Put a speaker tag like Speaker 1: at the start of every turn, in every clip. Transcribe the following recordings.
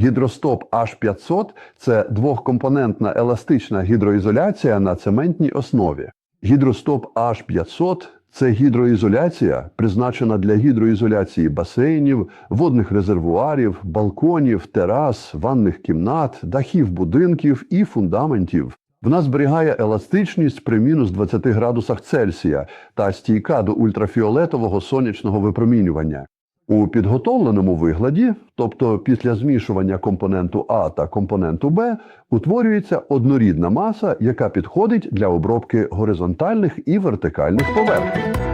Speaker 1: Гідростоп H500 це двохкомпонентна еластична гідроізоляція на цементній основі. Гідростоп H500 це гідроізоляція, призначена для гідроізоляції басейнів, водних резервуарів, балконів, терас, ванних кімнат, дахів будинків і фундаментів. Вона зберігає еластичність при мінус 20 градусах Цельсія та стійка до ультрафіолетового сонячного випромінювання. У підготовленому вигляді, тобто після змішування компоненту А та компоненту Б, утворюється однорідна маса, яка підходить для обробки горизонтальних і вертикальних поверхень.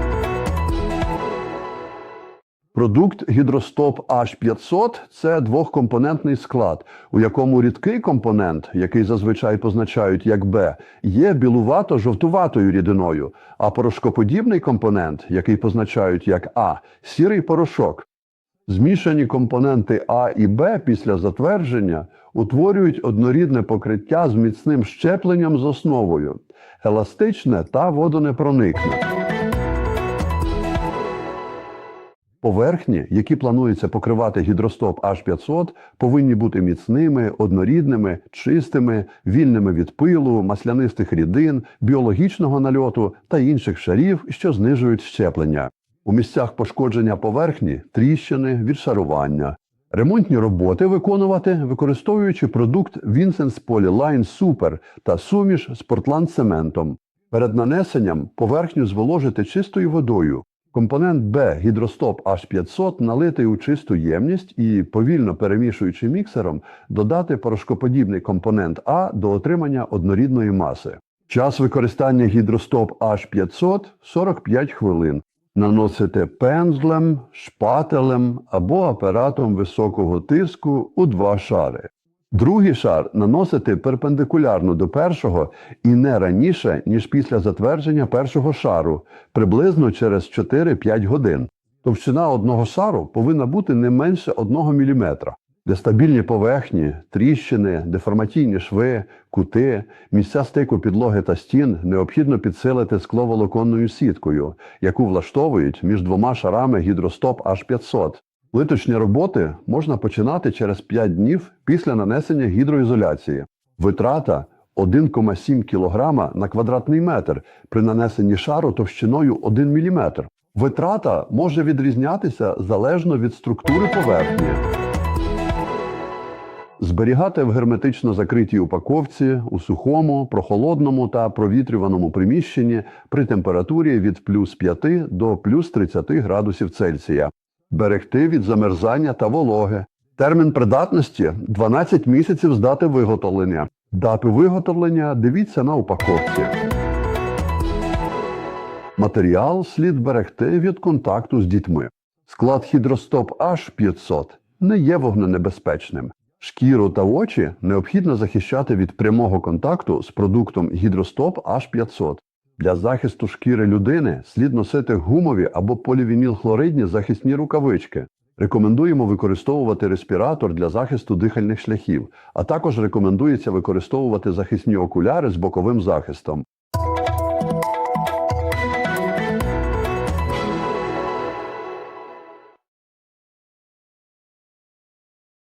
Speaker 1: Продукт гідростоп H500 – це двохкомпонентний склад, у якому рідкий компонент, який зазвичай позначають як Б, є білувато-жовтуватою рідиною, а порошкоподібний компонент, який позначають як А, сірий порошок. Змішані компоненти А і Б після затвердження утворюють однорідне покриття з міцним щепленням з основою, еластичне та водонепроникне. Поверхні, які планується покривати гідростоп H500, повинні бути міцними, однорідними, чистими, вільними від пилу, маслянистих рідин, біологічного нальоту та інших шарів, що знижують щеплення. У місцях пошкодження поверхні тріщини, відшарування. Ремонтні роботи виконувати, використовуючи продукт Vincent's Polyline Super та суміш з портландцементом. Перед нанесенням поверхню зволожити чистою водою. Компонент Б гідростоп H500 налитий у чисту ємність і, повільно перемішуючи міксером, додати порошкоподібний компонент А до отримання однорідної маси. Час використання гідростоп H500 – 45 хвилин. Наносите пензлем, шпателем або апаратом високого тиску у два шари. Другий шар наносити перпендикулярно до першого і не раніше, ніж після затвердження першого шару, приблизно через 4-5 годин. Товщина одного шару повинна бути не менше 1 мм. Де стабільні поверхні, тріщини, деформаційні шви, кути, місця стику підлоги та стін необхідно підсилити скловолоконною сіткою, яку влаштовують між двома шарами гідростоп H500. Литочні роботи можна починати через 5 днів після нанесення гідроізоляції. Витрата 1,7 кг на квадратний метр при нанесенні шару товщиною 1 мм. Витрата може відрізнятися залежно від структури поверхні. Зберігати в герметично закритій упаковці у сухому, прохолодному та провітрюваному приміщенні при температурі від плюс 5 до плюс 30 градусів Цельсія. Берегти від замерзання та вологи. Термін придатності 12 місяців з дати виготовлення. Дату виготовлення дивіться на упаковці. Матеріал слід берегти від контакту з дітьми. Склад гідростоп H500 не є вогненебезпечним. Шкіру та очі необхідно захищати від прямого контакту з продуктом гідростоп H500. Для захисту шкіри людини слід носити гумові або полівінілхлоридні захисні рукавички. Рекомендуємо використовувати респіратор для захисту дихальних шляхів, а також рекомендується використовувати захисні окуляри з боковим захистом.